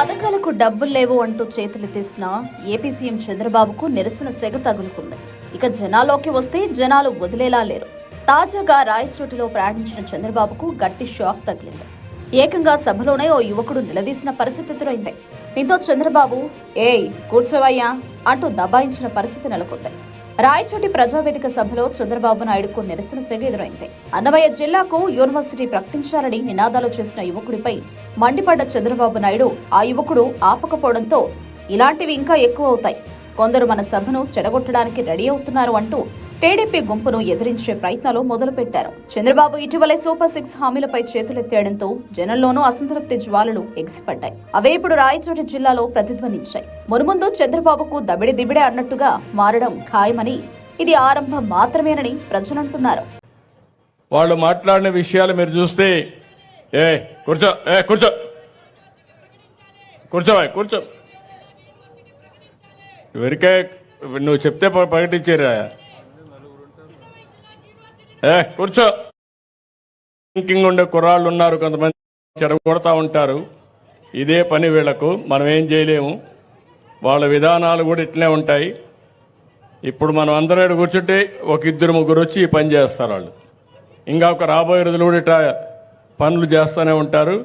పథకాలకు డబ్బులు లేవు అంటూ చేతులెత్తేసిన ఏపీ సీఎం చంద్రబాబుకు నిరసన సెగ తగులుకుంది. ఇక జనాల్లోకి వస్తే జనాలు వదిలేలా లేరు. తాజాగా రాయచోటిలో ప్రయాణించిన చంద్రబాబుకు గట్టి షాక్ తగిలింది. ఏకంగా సభలోనే ఓ యువకుడు నిలదీసిన పరిస్థితి ఎదురైంది. దీంతో చంద్రబాబు ఏయ్ కూర్చోవయ్యా అంటూ దబాయించిన పరిస్థితి నెలకొంది. రాయచోటి ప్రజావేదిక సభలో చంద్రబాబు నాయుడుకు నిరసన సేవ ఎదురైంది. అన్నమయ్య జిల్లాకు యూనివర్సిటీ ప్రకటించాలని నినాదాలు చేసిన యువకుడిపై మండిపడ్డ చంద్రబాబు నాయుడు ఆ యువకుడు ఆపకపోవడంతో ఇలాంటివి ఇంకా ఎక్కువ అవుతాయి. కొందరు మన సభను చెడగొట్టడానికి రెడీ అవుతున్నారు అంటూ టీడీపీ గుంపును ఎదిరించే ప్రయత్నాలు మొదలుపెట్టారు. చంద్రబాబు ఇటీవలే సూపర్ సిక్స్ హామీలపై చేతులెత్తేయడంతో జనంలోనూ అసంతృప్తి జ్వాలలు ఎగిసిపడ్డాయి. అవే ఇప్పుడు రాయచోటి జిల్లాలో ప్రతిధ్వనించాయి. మునుముందు చంద్రబాబుకు దబిడి దిబిడే అన్నట్టుగా మారడం ఖాయమని ఇది ఆరంభం మాత్రమేనని ప్రజలంటున్నారు. వాళ్ళు మాట్లాడిన విషయాలు మీరు చూస్తే ఏ కూర్చో ఏ కూర్చో. కూర్చో కూర్చో. ఎవరికే నువ్వు చెప్తే ప్రకటించారా. ఏ కూర్చో. థింకింగ్ ఉండే కుర్రాళ్ళు ఉన్నారు కొంతమంది చెడగొడతా ఉంటారు. ఇదే పని వీళ్ళకు మనం ఏం చేయలేము. వాళ్ళ విధానాలు కూడా ఇట్లే ఉంటాయి. ఇప్పుడు మనం అందరూ ఇక్కడ కూర్చుంటే ఒక ఇద్దరు ముగ్గురు వచ్చి ఈ పని చేస్తారు వాళ్ళు. ఇంకా ఒక రాబోయే రోజులు కూడా ఇట్లా పనులు చేస్తూనే ఉంటారు.